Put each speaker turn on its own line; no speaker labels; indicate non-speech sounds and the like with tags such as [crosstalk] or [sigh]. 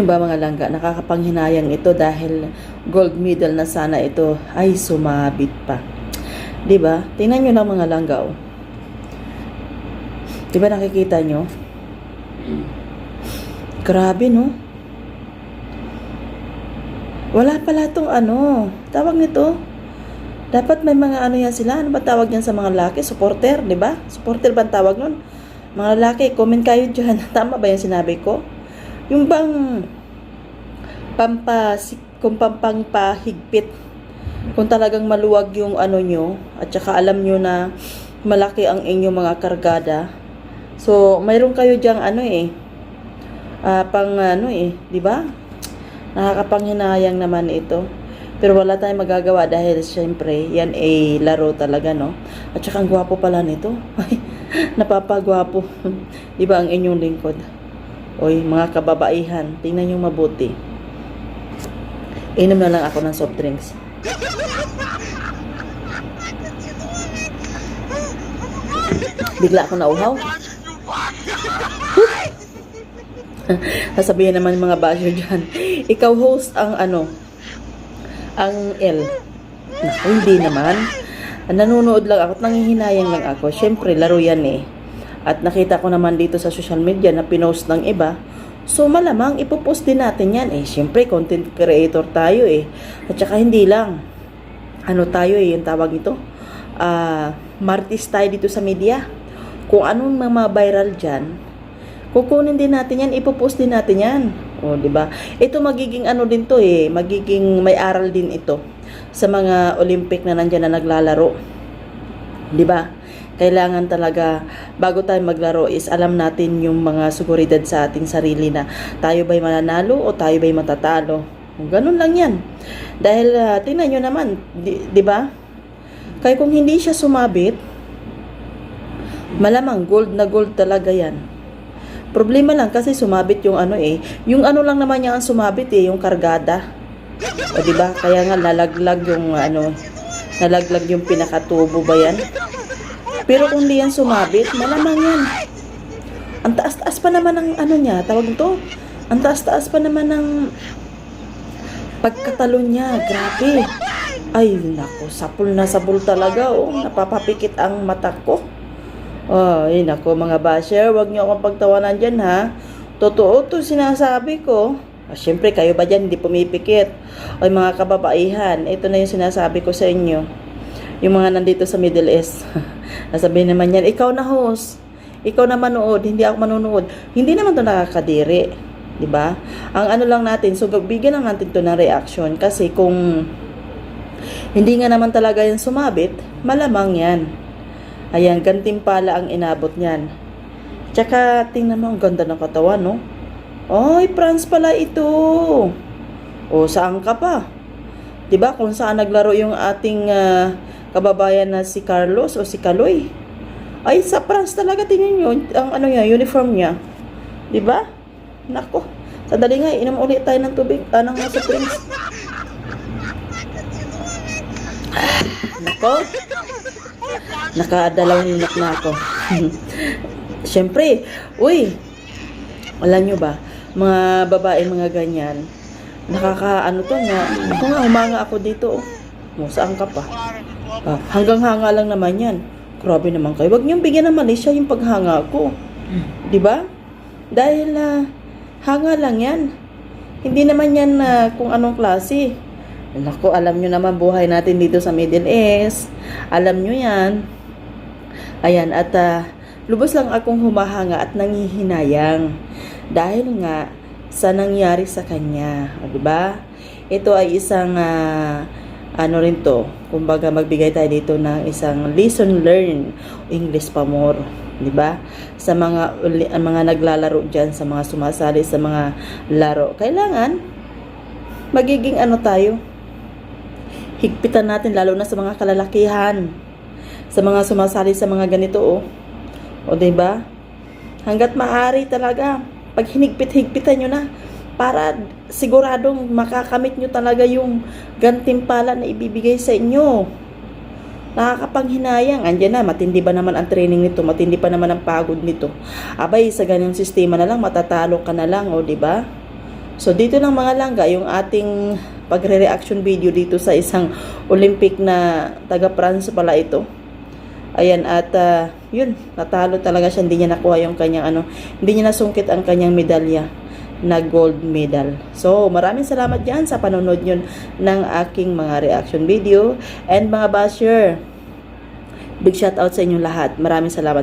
Yung ba mga langga, nakakapanghinayang ito dahil gold medal na sana ito ay sumabit pa. 'Di ba? Tingnan niyo lang mga langga oh. 'Di ba nakikita nyo? Grabe no? Wala pala tong ano, tawag nito. Dapat may mga ano yan sila. Ano ba tawag yan sa mga lalaki? Supporter, di ba? Supporter ba tawag nun? Mga lalaki, comment kayo dyan. [laughs] Tama ba yung sinabi ko? Yung bang pampa, kung pampangpahigpit kung talagang maluwag yung ano nyo at saka alam nyo na malaki ang inyong mga kargada. So mayroon kayo diyang ano eh ah, pang ano eh di ba? Nakakapanghinayang naman ito. Pero wala tayong magagawa dahil syempre yan ay laro talaga no? At saka ang gwapo pala nito. [laughs] Napapagwapo. Di ba ang inyong lingkod oy mga kababaihan tingnan nyo mabuti inom na lang ako ng soft drinks Bigla ako nauhaw. [laughs] Sasabihin naman mga basher dyan, ikaw host ang ano, ang L. Naku, hindi naman. Nanonood lang ako at nangihinayang lang ako. Siyempre, laro yan eh. At nakita ko naman dito sa social media na pinost ng iba. So, malamang ipopost din natin yan eh. Siyempre, content creator tayo eh. At saka hindi lang. Ano tayo eh, yung tawag ito? Ah, martis tayo dito sa media. Kung anong mga viral dyan, kukunin din natin yan, ipopost din natin yan. O, di ba? Ito magiging ano din to eh, magiging may aral din ito sa mga Olympic na nandiyan na naglalaro. Di ba? Kailangan talaga bago tayo maglaro is alam natin yung mga seguridad sa ating sarili na tayo ba'y mananalo o tayo ba'y matatalo. Ganun lang yan. Dahil uh, tingnan nyo naman, di, di ba? Kaya kung hindi siya sumabit, malamang gold na gold talaga yan. Problema lang kasi sumabit yung ano eh. Yung ano lang naman niya ang sumabit eh, yung kargada. O di ba? Kaya nga nalaglag yung ano, nalaglag yung pinakatubo ba yan? Pero kung di yan sumabit, malamang yan. Ang taas-taas pa naman ng ano niya, tawag to. Ang taas-taas pa naman ng pagkatalon niya. Grabe. Ay, nako, sapul na sapul talaga. Oh, napapapikit ang mata ko. Ay, nako mga basher, wag niyo akong pagtawanan dyan ha. Totoo to sinasabi ko. Ah, Siyempre, kayo ba dyan hindi pumipikit? Ay mga kababaihan, ito na yung sinasabi ko sa inyo. Yung mga nandito sa Middle East. [laughs] Nasabihin naman yan, ikaw na host. Ikaw na manood, hindi ako manonood. Hindi naman to nakakadiri. 'di ba? Ang ano lang natin, so bigyan lang natin to ng reaction kasi kung hindi nga naman talaga yan sumabit, malamang yan. Ayan, gantimpala ang inabot niyan. Tsaka, tingnan mo, ang ganda ng katawan, no? Ay, France pala ito. O, saan ka pa? 'Di ba kung saan naglaro yung ating ah, kababayan na si Carlos o si Kaloy? Ay, sa France talaga, tingnan nyo, ang ano niya, uniform niya. ba? Nako. Sadali nga, inom ulit tayo ng tubig, ah, ng soft drinks. Ah, Nako. Nakadalawang minute na ako. [laughs] Siyempre, uy, alam nyo ba, mga babae, mga ganyan, nakaka, ano to nga, ako nga, humanga ako dito, oh. Oh, saan ka pa? Ah, hanggang hanga lang naman yan. Grabe naman kayo. Huwag niyong bigyan ng mali siya yung paghanga ko. Di ba? Dahil na hanga lang yan. Hindi naman yan na kung anong klase. Naku, alam nyo naman buhay natin dito sa Middle East. Alam nyo yan. Ayan, at ah, lubos lang akong humahanga at nangihinayang. Dahil nga sa nangyari sa kanya. O, di ba? Ito ay isang ah, ano rin to, kumbaga magbigay tayo dito ng isang lesson learned, English pa more, di ba? Sa mga ang mga naglalaro diyan, sa mga sumasali sa mga laro, kailangan magiging ano tayo, higpitan natin lalo na sa mga kalalakihan, sa mga sumasali sa mga ganito oh. O di ba? Hanggat maaari talaga, pag hinigpit-higpitan nyo na, para siguradong makakamit nyo talaga yung gantimpala na ibibigay sa inyo. Nakakapanghinayang. Andyan na, matindi ba naman ang training nito? Matindi pa naman ang pagod nito. Abay, sa ganyang sistema na lang, matatalo ka na lang, o, di ba? So dito ng mga langga, yung ating pagre-reaction video dito sa isang Olympic na taga-France pala ito. Ayan, at ah, yun, natalo talaga siya, hindi niya nakuha yung kanyang ano, hindi niya nasungkit ang kanyang medalya na gold medal. So, maraming salamat dyan sa panonood nyo ng aking mga reaction video. And mga basher, big shout out sa inyong lahat. Maraming salamat.